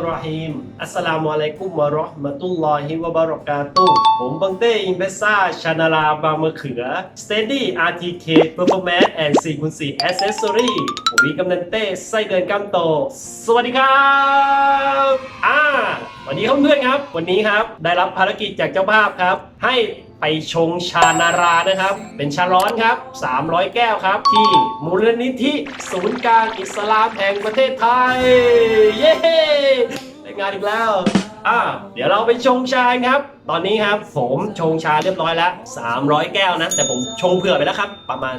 รเราะฮีมอัสสลามุอะลัยกุมวะเราะห์มะตุลลอฮิวะบะเราะกาตุผมบังเต้อินเบซ่าชานาลาบางมะเขือ Steady RTK Performance and 4คูณ4 Accessory ผมวีกำนันเต้ไส้เดือนกำโต สวัสดีครับอ่าวันนี้ครับเพื่อนครับ วันนี้ครับได้รับภารกิจจากเจ้าภาพครับ ให้ไปชงชานารานะครับ เป็นชาร้อนครับ 300 แก้วครับ ที่มูลนิธิศูนย์กลารอิสลามแห่งประเทศไทย งานอีกแล้ว อ่า เดี๋ยวเราไปชงชาครับ ตอนนี้ครับผมชงชาเรียบร้อยแล้ว 300 แก้วนะ แต่ผมชงเผื่อไปแล้วครับ ประมาณ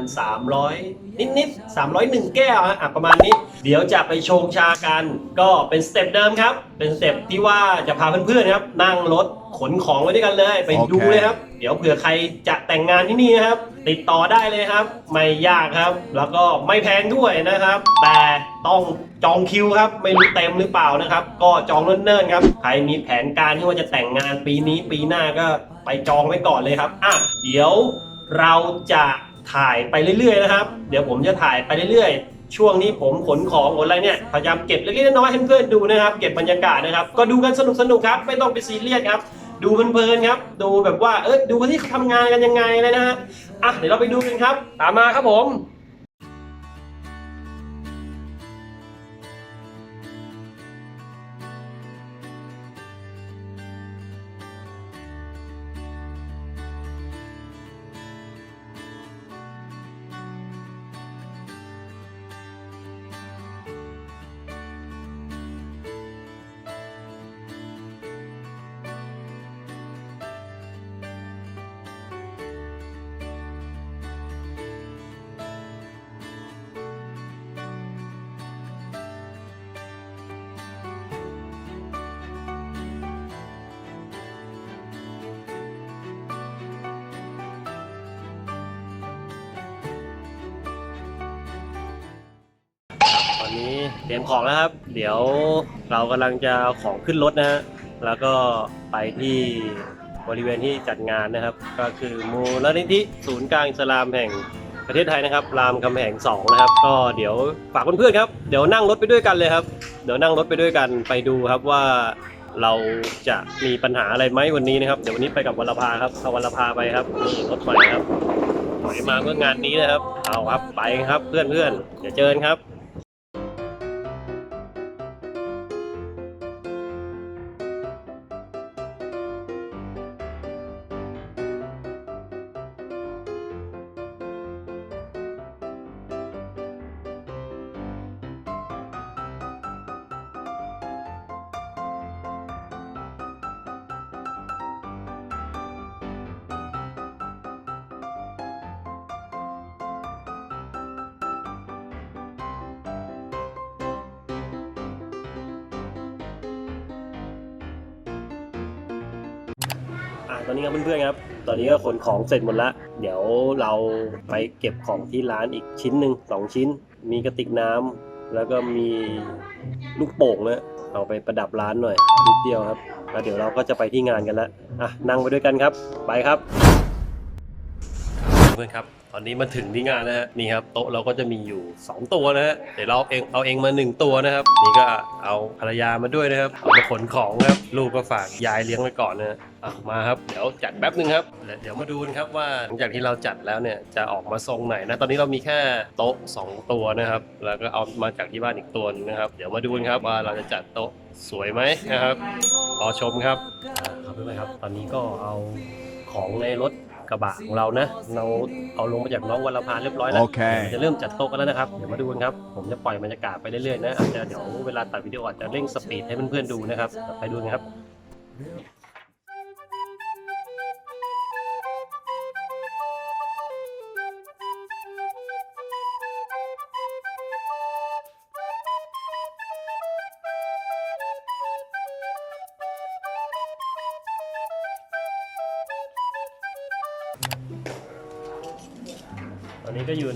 300 นิดนิดๆ301 แก้วฮะอะประมาณนี้ เดี๋ยวจะไปชงชากัน ก็เป็นสเต็ปเดิมครับ เป็นสเต็ปที่ว่าจะพาเพื่อนๆครับ นั่งรถ ขนของไว้ด้วยกันเลย ไปดูโอเคเลยครับ เดี๋ยวเผื่อใครจะแต่งงานที่นี่นะครับ ติดต่อได้เลยครับ ไม่ยากครับ แล้วก็ไม่แพงด้วยนะครับ แต่ต้องจองคิวครับ ไม่รู้เต็มหรือเปล่านะครับ ก็จองเนิ่นๆครับ ใครมีแผนการที่ว่าจะแต่งงานปีนี้ปีหน้าก็ไปจองไว้ก่อนเลยครับอะเดี๋ยวเราจะถ่ายไปเรื่อยๆนะครับ เดี๋ยวผมจะถ่ายไปเรื่อยๆ ช่วงนี้ผมขนของขนอะไรเนี่ย พยายามเก็บเล็กๆน้อยๆให้เพื่อนๆดูนะครับ เก็บบรรยากาศนะครับ ก็ดูกันสนุกๆครับ ไม่ต้องไปซีเรียสครับ ดูเพลินๆครับ ดูแบบว่าเออดูที่เขาทำงานกันยังไงเลยนะฮะอะเดี๋ยวเราไปดูกันครับ ตามมาครับผม ตรียมของแล้วครับ เดี๋ยวเรากำลังจะเอาของขึ้นรถนะฮะแล้วก็ไปที่บริเวณที่จัดงานนะครับ ก็คือมูลนิธิศูนย์กลางอิสลามแห่งประเทศไทยนะครับ รามคำแหง2นะครับ ก็เดี๋ยวฝากเพื่อนๆครับ เดี๋ยวนั่งรถไปด้วยกันเลยครับ เดี๋ยวนั่งรถไปด้วยกันไปดูครับว่าเราจะมีปัญหาอะไรไหมวันนี้นะครับ เดี๋ยววันนี้ไปกับวรภาครับเอาวรภาไปครับนี่รถใหม่ครับถอยมาเพื่องานนี้นะครับ เอาครับไปครับเพื่อนๆเดี๋ยวเจอกันครับ ครับเพื่อนๆครับ ตอนนี้ก็ขนของเสร็จหมดแล้วเดี๋ยวเราไปเก็บของที่ร้านอีกชิ้นหนึ่งสองชิ้น มีกระติกน้ำแล้วก็มีลูกโป่งนะเอาไปประดับร้านหน่อยนิดเดียวครับแล้วเดี๋ยวเราก็จะไปที่งานกันแล้วอะนั่งไปด้วยกันครับ ไปครับ เพื่อนครับ ตอนนี้มาถึงที่งานนะฮะนี่ครับโต๊ะเราก็จะมีอยู่ 2 ตัวนะฮะเดี๋ยวเราเอาเองเอาเองมา 1 ตัวนะครับ นี่ก็เอาภรรยามาด้วยนะครับเอามาขนของครับลูกก็ฝากยายเลี้ยงไว้ก่อนนะฮะอะมาครับเดี๋ยวจัดแป๊บนึงครับแล้วเดี๋ยวมาดูกันครับว่าหลังจากที่เราจัดแล้วเนี่ยจะออกมาทรงไหนนะตอนนี้เรามีแค่โต๊ะ 2 ตัวนะครับแล้วก็เอามาจากที่บ้านอีกตัวหนึงนะครับ เดี๋ยวมาดูกันครับว่าเราจะจัดโต๊ะสวยไหมนะครับรอชมครับอ่าครับเพื่อนๆครับ ตอนนี้ก็เอาของในรถ กระบะของเรานะ เราเอาลงมาจากน้องวัลภาเรียบร้อยแล้วโอเค ดี๋ยวจะเริ่มจัดโต๊ะกันแล้วนะครับ เดี๋ยวมาดูกันครับ ผมจะปล่อยบรรยากาศไปเรื่อยๆนะอาจจะเดี๋ยวเวลาตัดวิดีโออาจจะเร่งสปีดให้เพื่อนๆดูนะครับเดี๋ยวไปดูกันครับ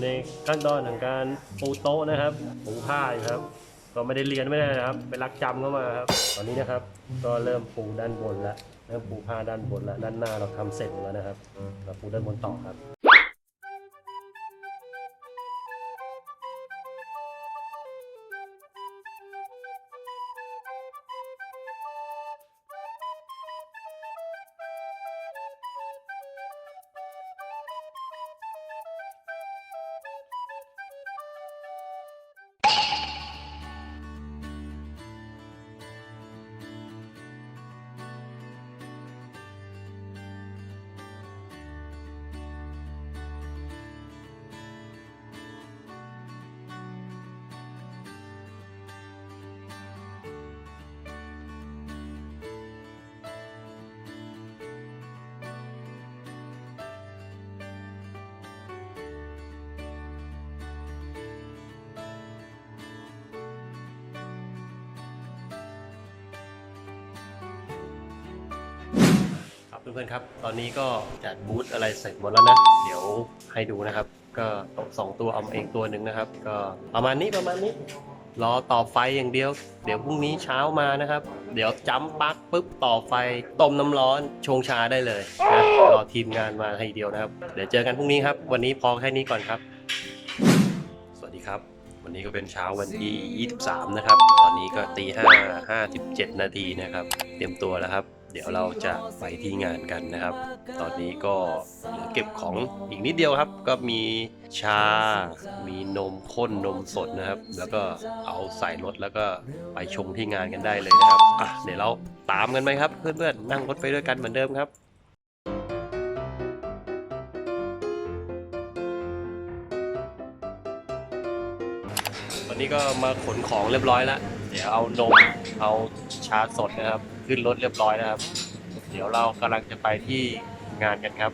ในขั้นตอนของการปูโต๊ะนะครับปูผ้าอยู่ครับ ก็ไม่ได้เรียนไม่ได้นะครับ ไปรักจำเข้ามาครับตอนนี้นะครับ ก็เริ่มปูด้านบนแล้วเริ่มปูผ้าด้านบนแล้วด้านหน้าเราทำเสร็จหมดแล้วนะครับเราปูด้านบนต่อครับ เพื่อนๆครับ ตอนนี้ก็จัดบูธอะไรเสร็จหมดแล้วนะ เดี๋ยวให้ดูนะครับ ก็ตกสองตัวเอามาเองตัวหนึ่งนะครับ ก็ประมาณนี้ประมาณนี้ รอต่อไฟอย่างเดียว เดี๋ยวพรุ่งนี้เช้ามานะครับ เดี๋ยวจำปลั๊กปุ๊บต่อไฟ ต้มน้ำร้อนชงชาได้เลยนะรอทีมงานมาให้เดียวนะครับ เดี๋ยวเจอกันพรุ่งนี้ครับ วันนี้พอแค่นี้ก่อนครับ สวัสดีครับ วันนี้ก็เป็นเช้าวันที่ 23 นะครับ ตอนนี้ก็ตี5 57นาทีนะครับ เตรียมตัวแล้วครับ เดี๋ยวเราจะไปที่งานกันนะครับ ตอนนี้ก็เหลือเก็บของอีกนิดเดียวครับ ก็มีชา มีนมข้นนมสดนะครับ แล้วก็เอาใส่รถแล้วก็ไปชงที่งานกันได้เลยนะครับอะเดี๋ยวเราตามกันไหมครับ เพื่อนๆนั่งรถไปด้วยกันเหมือนเดิมครับวันนี้ก็มาขนของเรียบร้อยแล้ว ดี๋ยวเอานมเอาชาสดนะครับ ขึ้นรถเรียบร้อยนะครับ เดี๋ยวเรากำลังจะไปที่งานกันครับ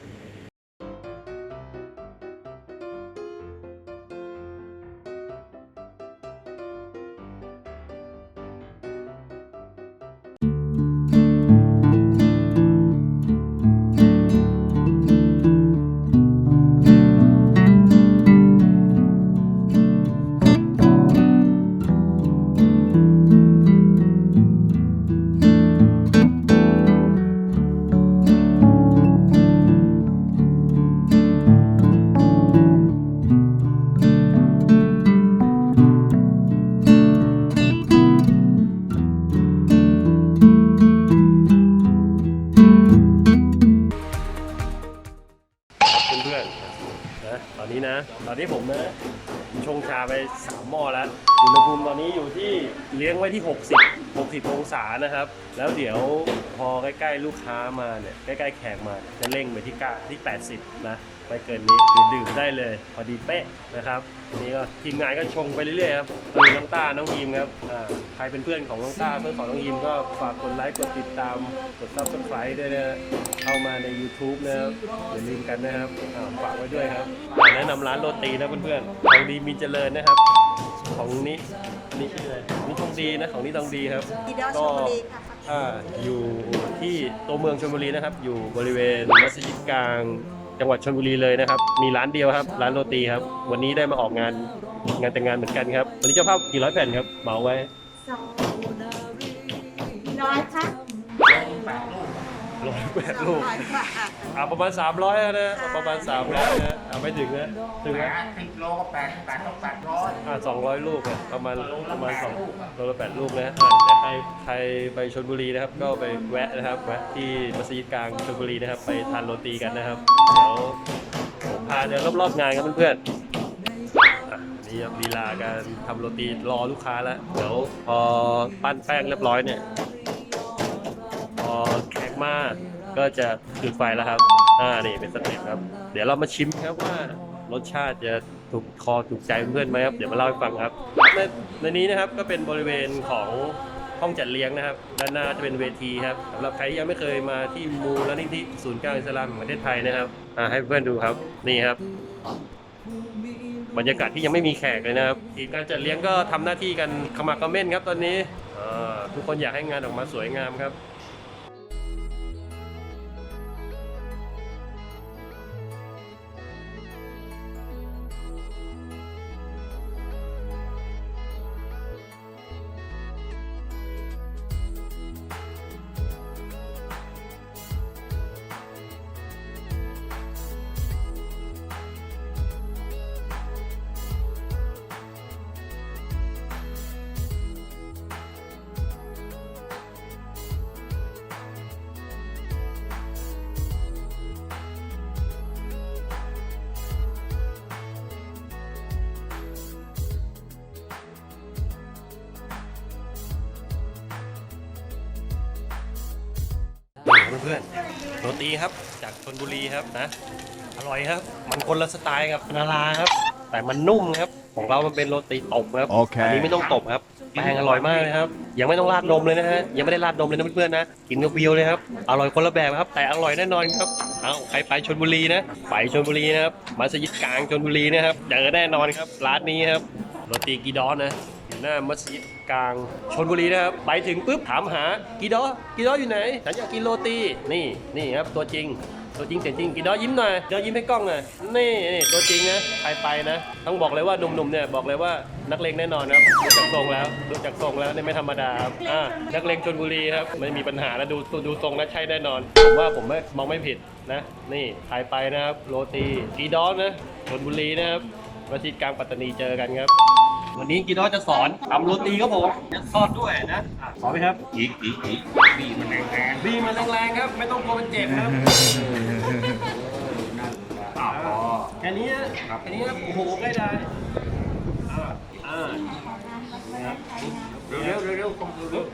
นะตอนนี้นะ ตอนนี้ผมนะชงชาไปสามหม้อแล้ว อุณหภูมิตอนนี้อยู่ที่เลี้ยงไว้ที่ 60 60 องศานะครับ แล้วเดี๋ยวพอใกล้ ๆ ลูกค้ามาเนี่ย ใกล้ ๆ แขกมา จะเร่งไปที่กที่ 80 นะ ไปเกินนี้คือดื่มได้เลย พอดีเป๊ะนะครับนี่ก็ทีมงานก็ชงไปเรื่อยๆครับมีน้องต้าน้องยีมครับอ่าใครเป็นเพื่อนของน้องต้าเพื่อนของน้องยีมก็ฝากกดไลค์กดติดตามกด subscribe ด้วยนะเข้ามาใน YouTube นะครับอย่าลืมกันนะครับอ่าฝากไว้ด้วยครับแนะนำร้านโรตีนะเพื่อนๆของดีมีเจริญนะครับ ของนี้นี่ชื่ออะไรนี่ทองดีนะของนี่ทองดีครับ ดีดอชลบุรีค่ะ อ่าอยู่ที่ตัวเมืองชลบุรีนะครับ อยู่บริเวณมัสยิดกลาง จังหวัดชลบุรีเลยนะครับ มีร้านเดียวครับ ร้านโรตีครับ วันนี้ได้มาออกงานงานแต่งงานเหมือนกันครับ วันนี้เจ้าภาพกี่ร้อยแผ่นครับเหมาไว้ สองร้อยค่ะร้อยแปดลูก ร้อยค่ะอ่าประมาณ 300นะ ประมาณ 300นะอ่าไม่ถึงนะ ถึงแปนะดสิบโลก็แปดแปดต้องแปดร้อยอ่า200 ลูกอะประมาณประมาณสองลูกอะโลละแปดลูกนะอ่าแต่ใครใครไปชลบุรีนะครับ ก็ไปแวะนะครับแวะที่มัสยิดกลางชลบุรีนะครับ ไปทานโรตีกันนะครับ เดี๋ยวผมพาเดินรอบๆงานครับเพื่อนๆอะนี่ครับลีลาการทำโรตีรอลูกค้าแล้ว เดี๋ยวพอปั้นแป้งเรียบร้อยเนี่ย พอแข็ง มาก ก็จะจุดไฟแล้วครับ อ่า นี่เป็นสเต็ปครับ เดี๋ยวเรามาชิมครับว่ารสชาติจะถูกคอถูกใจเพื่อนไหมครับ เดี๋ยวมาเล่าให้ฟังครับ ในในนี้นะครับก็เป็นบริเวณของห้องจัดเลี้ยงนะครับ ด้านหน้าจะเป็นเวทีครับสำหรับใครที่ยังไม่เคยมาที่มูลนิธิศูนย์กลางอิสลามแห่งประเทศไทยนะครับ อ่า ให้เพื่อนดูครับ นี่ครับ บรรยากาศที่ยังไม่มีแขกเลยนะครับ ทีมการจัดเลี้ยงก็ทำหน้าที่กันขมักเขม้นครับตอนนี้ อ่า ทุกคนอยากให้งานออกมาสวยงามครับ เพื่อนๆโรตีครับ จากชนบุรีครับนะ อร่อยครับ มันคนละสไตล์กับนาราครับ แต่มันนุ่มครับ ของเรามันเป็นโรตีตบครับโอเค อันนี้ไม่ต้องตบครับแป้งอร่อยมากเลยครับ ยังไม่ต้องราดนมเลยนะฮะ ยังไม่ได้ราดนมเลยนะเพื่อนๆนะ กินกับเบียวเลยครับ อร่อยคนละแบบครับ แต่อร่อยแน่นอนครับ เอาใครไปชนบุรีนะ ไปชนบุรีนะครับ มัสยิดกลางชนบุรีนะครับ เจอแน่นอนครับ ร้านนี้ครับ โรตีกีดอนนะกี หน้ามัสยิดกลางชนบุรีนะครับ ไปถึงปุ๊บถามหากีดอกีดออยู่ไหนฉันอยากกินโรตีนี่นี่ครับตัวจริงตัวจริงเสียงจริงกีดอยิ้มหน่อยกีดอยิ้มให้กล้องหน่อยนี่นี่ตัวจริงนะใครไปนะ ต้องบอกเลยว่าหนุ่มๆเนี่ยบอกเลยว่านักเลงแน่นอนครับดูจากทรงแล้วดูจากทรงแล้วเนี่ยไม่ธรรมดาครับอ่านักเลงชนบุรีครับไม่มีปัญหาแล้วดูดูดูทรงแล้วใช่แน่นอนผมว่าผมไม่มองไม่ผิดนะ นี่ใครไปนะครับโรตีกีดอนะชนบุรีนะครับวัชิตกลางปัตตานีเจอกันครับ วันนี้กีดอจะสอนทำโรตีครับผมจะทอดด้วยนะอะสอนไหมครับอีกอีกอีกบีมันแรงแรงบีมันแรงๆครับ ไม่ต้องกลัวมันเจ็บครับอ้าวพอแค่นี้นะแค่นี้ครับโอ้โหง่ายดายอ่าอ่านะครับเร็วเร็วเร็วเร็วต้องเร็วเร็ว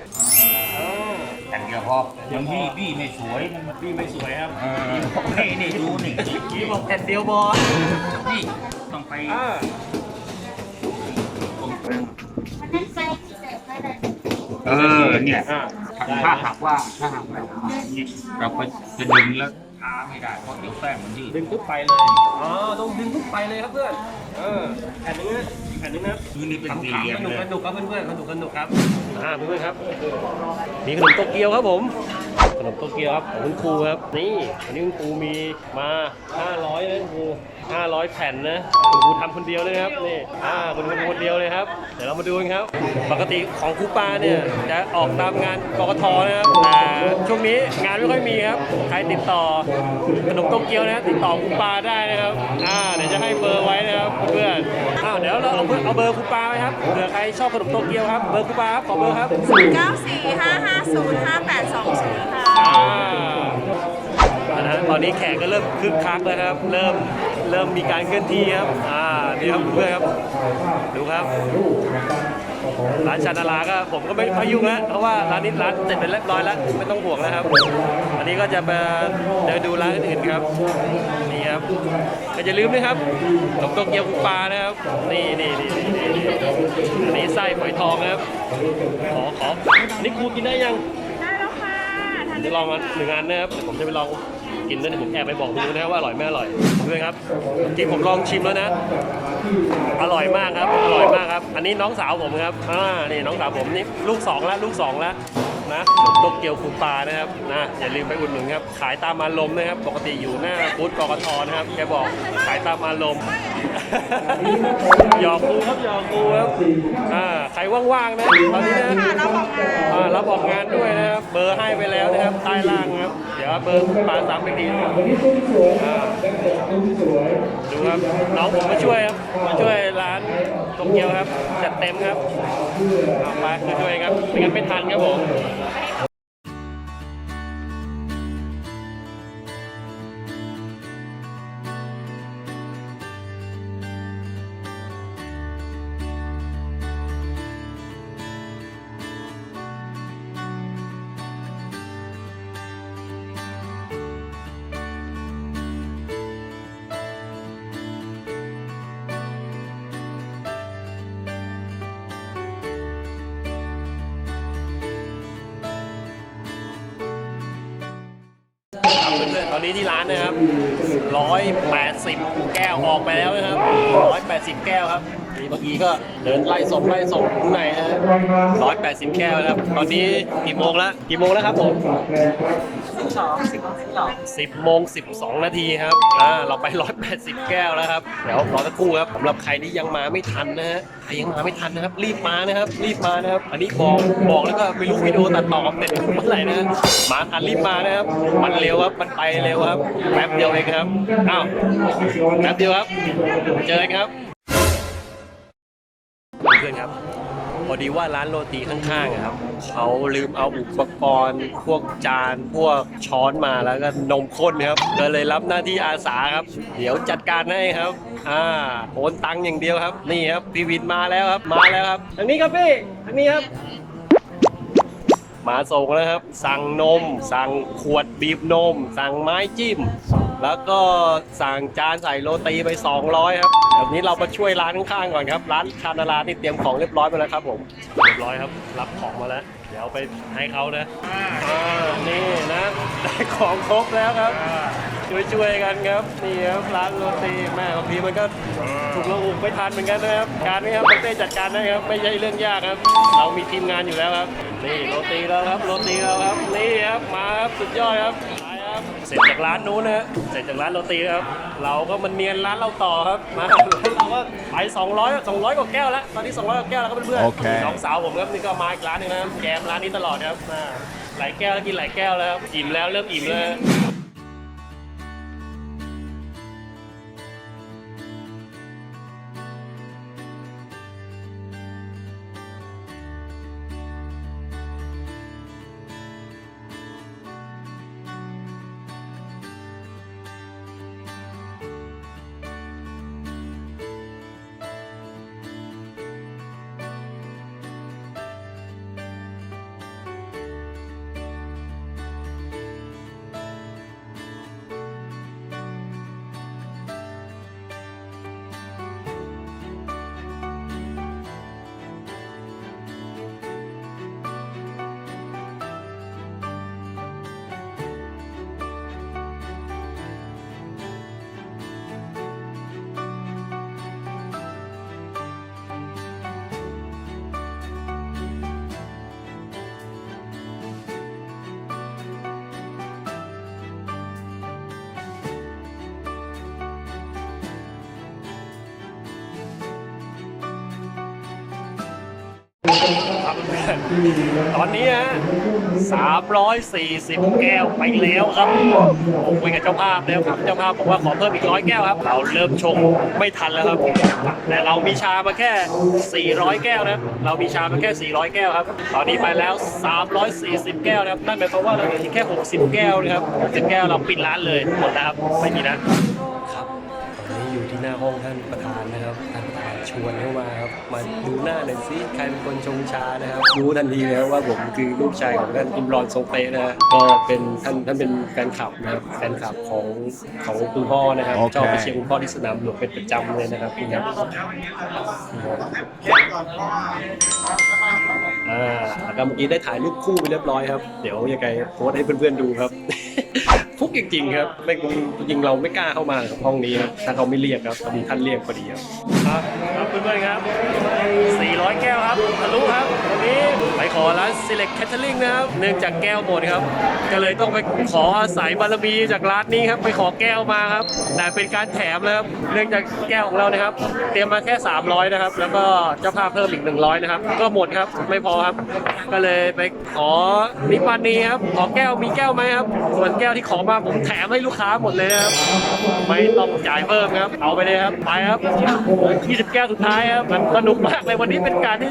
อ่าแต่เดียวพอยังบี้บี้ไม่สวยมันบีไม่สวยครับเออนี่นี่ดูนี่บีบอกแผ่นเดียวบอลนี่ต้องไป อ่า วันนั้นไปที่เสิร์ฟมาเลยเออเนี่ยอ่าถ้าหากว่าถ้าหากว่านี่เราไปจะดึงแล้วช้าไม่ได้เพราะเดี๋ยวแป้งมันยืดดึงปุ๊บไปเลย อ๋อ ต้องดึงปุ๊บไปเลยครับเพื่อน เออแผ่นนึงนะอีกแผ่นนึงนะคือนี่เป็นสี่ขำเหลี่ยมๆสนุกเลยสนุกครับเพื่อนๆสนุกสนุกครับ อ่าเพื่อนๆครับมีขนมโตเกียวครับผม ขนมโตเกียวครับของคุณครูครับ นี่วันนี้คุณครูมีมา 500นะคุณครู500 แผ่นนะคุณครูทำคนเดียวเลยครับนี่อ่าคุณครูคนเดียวเลยครับ เดี๋ยวเรามาดูกันครับ ปกติของครูปาเนี่ยจะออกตามงานกกทนะครับแต่ช่วงนี้งานไม่ค่อยมีครับใครติดต่อขนมโตเกียวนะติดต่อครูปาได้นะครับอ่าเดี๋ยวจะให้เบอร์ไว้นะครับเพื่อนอ้าวเดี๋ยวเราเอาเบอร์เอาเบอร์ครูปาไว้ครับเผื่อใครชอบขนมโตเกียวครับเบอร์ครูปาครับขอเบอร์ครับ 945505820ค่ะนะตอนนี้แขกก็เริ่มคึกคักแล้วครับ เริ่มเริ่มมีการเคลื่อนที่ครับ อ่านี่ครับเพื่อนครับ ดูครับ ร้านชานาลาก็ผมก็ไม่ค่อยยุ่งแล้วเพราะว่าร้านนี้ร้านเสร็จเป็นเรียบร้อยแล้วไม่ต้องห่วงแล้วครับ อันนี้ก็จะมาเดินดูร้านอื่นครับ นี่ครับก็อย่าลืมนะครับขนมโตเกียวคุปลานะครับ นี่นี่นี่นี่นี่อันนี้ไส้ฝอยทองครับ ขอขอนี่ครูกินได้ยัง จะลองมาหนึ่งอันนะครับแต่ผมจะไปลองกินด้วยผมแอบไปบอกคุณดูนะครับว่าอร่อยไม่อร่อยด้วยครับจริงผมลองชิมแล้วนะ อร่อยมากครับ อร่อยมากครับ อันนี้น้องสาวผมครับอ่านี่น้องสาวผมนี่ลูกสองแล้วลูกสองแล้ว นะโตเกียวคูปานะครับนะอย่าลืมไปอุดหนุนครับขายตามอารมณ์นะครับ ปกติอยู่หน้าบูธกกทนะครับแกบอกขายตามอารมณ์หยอกกูครับหยอกกูครับอ่าใครว่างๆนะตอนนี้นะอ่ารับออกงานด้วยนะครับเบอร์ให้ไปแล้วนะครับใต้ล่างครับ เดี๋ยวเบอร์ปาสามไปทีนะครับอ่าดูครับน้องผมมาช่วยครับมาช่วยร้าน ตรงเกียวครับ จัดเต็มครับเอาไปมาช่วยครับไม่งั้นไม่ทันครับผม นี้ที่ร้านนะครับ180 แก้วออกไปแล้วนะครับ180 แก้วครับเมื่อกี้ก็เดินไล่ส่งไล่ส่งข้างในนะร้อยแปดสิบแก้วนะครับ ตอนนี้กี่โมงแล้วกี่โมงแล้วครับผม 10โมง12 นาทีครับ อ่า เราไป 180 แก้วแล้วครับ เดี๋ยวรอสักครู่ครับสำหรับใครที่ยังมาไม่ทันนะฮะ ใครยังมาไม่ทันนะครับ รีบมานะครับ รีบมานะครับ อันนี้บอก บอกแล้วก็ไม่รู้วิดีโอตัดต่อเสร็จเมื่อไหร่นะ มาทันรีบมานะครับ มันเร็วครับ มันไปเร็วครับ แป๊บเดียวเองครับ อ้าว แป๊บเดียวครับ เจอกันครับ เพื่อนครับ พอดีว่าร้านโรตีข้างๆอะครับเขาลืมเอาอุปกรณ์ พวกจาน พวกช้อนมาแล้วก็นมข้นครับก็เลยรับหน้าที่อาสาครับ เดี๋ยวจัดการให้ครับอ่าโอนตังค์อย่างเดียวครับ นี่ครับพี่วินมาแล้วครับ มาแล้วครับทางนี้ครับพี่ทางนี้ครับ มาส่งแล้วครับ สั่งนม สั่งขวดบีบนม สั่งไม้จิ้ม แล้วก็สั่งจานใส่โรตีไป 200 ครับแบบนี้เรามาช่วยร้านข้างๆก่อนครับ ร้านชานารานี่เตรียมของเรียบร้อยไปแล้วครับผม เรียบร้อยครับ รับของมาแล้ว เดี๋ยวเอาไปให้เขานะอ่านี่นะ ได้ของครบแล้วครับ ช่วยๆกันครับ นี่ครับร้านโรตีแม่บางทีมันก็ถูกระอุกไม่ทันเหมือนกันนะครับ การนี้ครับบังเต้จัดการนะครับ ไม่ใช่เรื่องยากครับ เรามีทีมงานอยู่แล้วครับ นี่โรตีแล้วครับ โรตีแล้วครับ นี่ครับ มาครับ สุดยอดครับไปครับ เสร็จจากร้านนู้นนะฮะเสร็จจากร้านโรตีครับ เราก็มาเนียนร้านเราต่อครับมาร้านเราก็ไป200 200กว่าแก้วแล้วตอนนี้200กว่าแก้วแล้วครับเพื่อนๆโอเค น้องสาวผมครับนี่ก็มาอีกร้านหนึงนะครับแกมร้านนี้ตลอดครับอ่าหลายแก้วแล้วกินหลายแก้วแล้วครับอิ่มแล้วเริ่มอิ่มแล้ว ครับตอนนี้ฮะ340แก้วไปแล้วครับผมคุยกับเจ้าภาพแล้วครับเจ้าภาพบอกว่าขอเพิ่มอีกร้อยแก้วครับ เราเริ่มชงไม่ทันแล้วครับ แต่เรามีชามาแค่ 400 แก้วนะเรามีชามาแค่ 400 แก้วครับ ตอนนี้ไปแล้ว 340 แก้วนะครับนั่นหมายความว่าเราเหลืออีกแค่ 60 แก้วนะครับ60แก้วเราปิดร้านเลยหมดแล้วครับไม่มีนะ ครับตอนนี้อยู่ที่หน้าห้องท่านประธานนะครับท่าน ชวนเข้ามาครับมาดูหน้าหน่อยสิใครเป็นคนชงชานะครับรู้ทันทีแล้วว่าผมคือลูกชายของท่านอิมรอนทรงเปะนะฮะก็เป็นท่านท่านเป็นแฟนคลับนะครับแฟนคลับของของคุณพ่อนะครับโอเค ชอบไปเชียร์คุณพ่อที่สนามหลวงเป็นประจำเลยนะครับนี่ครับอ่าแล้วก็เมื่อกี้ได้ถ่ายรูปคู่ไปเรียบร้อยครับ เดี๋ยวยังไงโพสต์ให้เพื่อนๆดูครับ ฟุกจริงๆครับไม่จริงเราไม่กล้าเข้ามาครับห้องนี้ครับถ้าเขาไม่เรียกครับพอดีท่านเรียกพอดีครับครับครับเพื่อนๆครับ 400 แก้วครับทะลุครับวันนี้ไปขอร้าน Select Catering นะครับเนื่องจากแก้วหมดครับ ก็เลยต้องไปขออาศัยบารมีจากร้านนี้ครับไปขอแก้วมาครับแต่เป็นการแถมนะครับเนื่องจากแก้วของเรานะครับ เตรียมมาแค่ 300 นะครับ แล้วก็เจ้าภาพเพิ่มอีก 100 นะครับ ก็หมดครับไม่พอครับ ก็เลยไปขอนิพพานีครับขอแก้วมีแก้วไหมครับส่วนแก้วที่ขอมาผมแถมให้ลูกค้าหมดเลยครับ ไม่ต้องจ่ายเพิ่มครับ เอาไปเลยครับ ไปครับ20แก้วสุดท้ายครับ มันสนุกมากเลยวันนี้เป็นการที่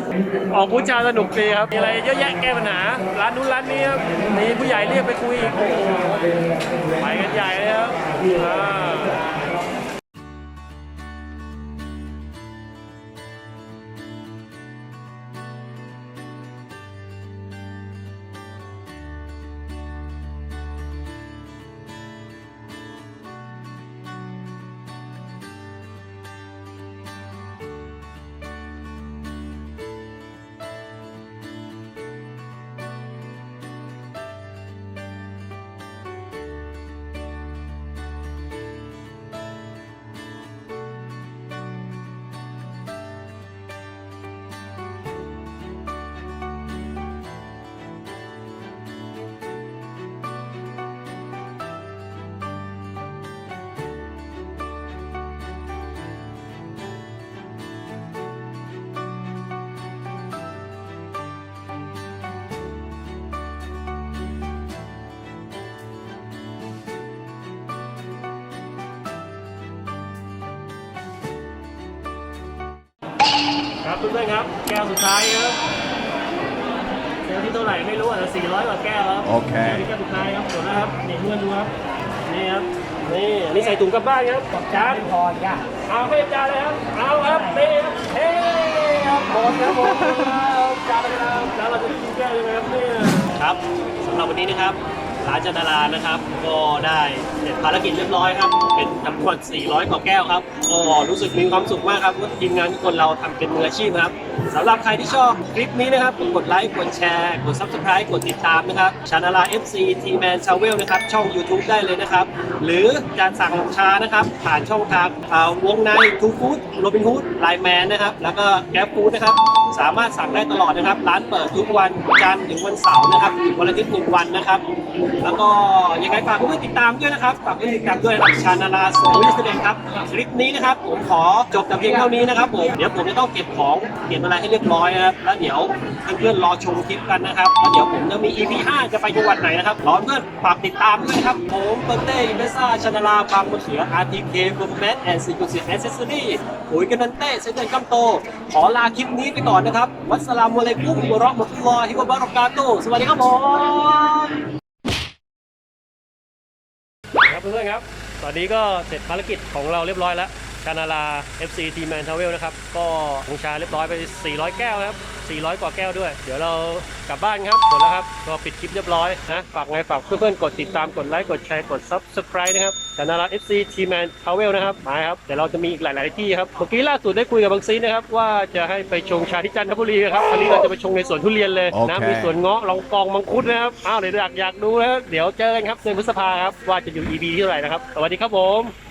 ออกบูชาสนุกดีครับ มีอะไรเยอะแยะแก้ปัญหา ร้านนู้นร้านนี้ครับมีผู้ใหญ่เรียกไปคุยอีกโอ้โหไปกันใหญ่เลยครับ ครับเพื่อนๆครับ แก้วสุดท้ายครับแก้วที่เท่าไหร่ไม่รู้อะแต่400กว่าแก้วครับโอเค แก้วที่แก้วสุดท้ายครับหมดแล้วครับนี่เพื่อนดูครับนี่ครับนี่อันนี้ใส่ถุงกลับบ้านครับจานพอจ้ะเอาไปจานเลยครับเอาครับนี่ครับเฮ้ครับหมดครับหมดครับจานเลยครับแล้วเราจะกินแก้วยังไงครับเนี่ย ครับสำหรับวันนี้นะครับร้านจันทรานะครับ ก็ได้ เสร็จภารกิจเรียบร้อยครับ เป็นจำนวน400 กว่าแก้วครับก็รู้สึกมีความสุขมากครับว่าทีมงานทุกคนเราทำเป็นมืออาชีพครับสำหรับใครที่ชอบคลิปนี้นะครับกดไลค์กดแชร์กด Subscribe กดติดตามนะครับชานาลา FC t m a n t r a v e l นะครับช่อง YouTube ได้เลยนะครับ หรือการสั่งชานะครับ ผ่านช่องทางอ่าวงในทูฟู้ดโรบินฮูดไลแมนนะครับ แล้วก็แก p ฟู้ดนะครับ สามารถสั่งได้ตลอดนะครับ ร้านเปิดทุกวันจันทร์ถึงวันเสาร์นะครับวันอาทิตย์หนึ่งวันนะครับ แล้วก็ยังไงฝากเพื่อนติดตามด้วยนะครับฝากเพื่อนๆติดตามด้วยนะครับชานาลาโซลิสเดนครับคลิปนี้นะครับ ผมขอจบแต่เพียงเท่านี้นะครับผมเดี๋ยวผมจะต้องเก็บของเก็บอะไรให้เรียบร้อยนะครับแล้วเดี๋ยวเพื่อนๆรอชมคลิปกันนะครับแล้วเดี๋ยวผมจะมี EP 5จะไปจังหวัดไหนนะครับรอเพื่อนฝากติดตามด้วยนครับผมเปิร์เต้อินเบซ่าชานาลาบางมะเขือ RTK บูมแมทแอนด์ซีคูซีแอสเซสซอรี่ปุ๋ยกันนันเต้เซนเตอร์กัมโต ขอลาคลิปนี้ไปก่อนนะครับวัสสลามุอะลัยกุมวะเราะห์มะตุลลอฮิวะบะเราะกาตุฮ์สวัสดีครับผมครับเพื่อนๆครับ ตอนนี้ก็เสร็จภารกิจของเราเรียบร้อยแล้วานาลา FC t m a n t r a v e l นะครับ ก็ลงชาเรียบร้อยไป 400 แก้วครับ 400 กว่าแก้วด้วย เดี๋ยวเรากลับบ้านครับหมดแล้วครับ ก็ปิดคลิปเรียบร้อยนะ ฝากไงฝากเพื่อนๆ กดติดตาม กดไลค์ กดแชร์ กด Subscribe นะครับชานาลา FC t m a n t r a v e l นะครับมาครับ เดี๋ยวเราจะมีอีกหลายๆที่ครับ เมื่อกี้ล่าสุดได้คุยกับบางซีนะครับ ว่าจะให้ไปชงชาที่จันทบุรีครับคราวนี้เราจะไปชงในสวนทุเรียนเลยนะโอเคมีสวนเงาะลองกองมังคุดนะครับ อ้าวเดี๋ยวอยากอยากดูนะครับเดี๋ยวเจอกันครับเดือนพฤษภาครับ ว่าจะอยู่ EP ที่เท่าไหร่นะครับ สวัสดีครับผม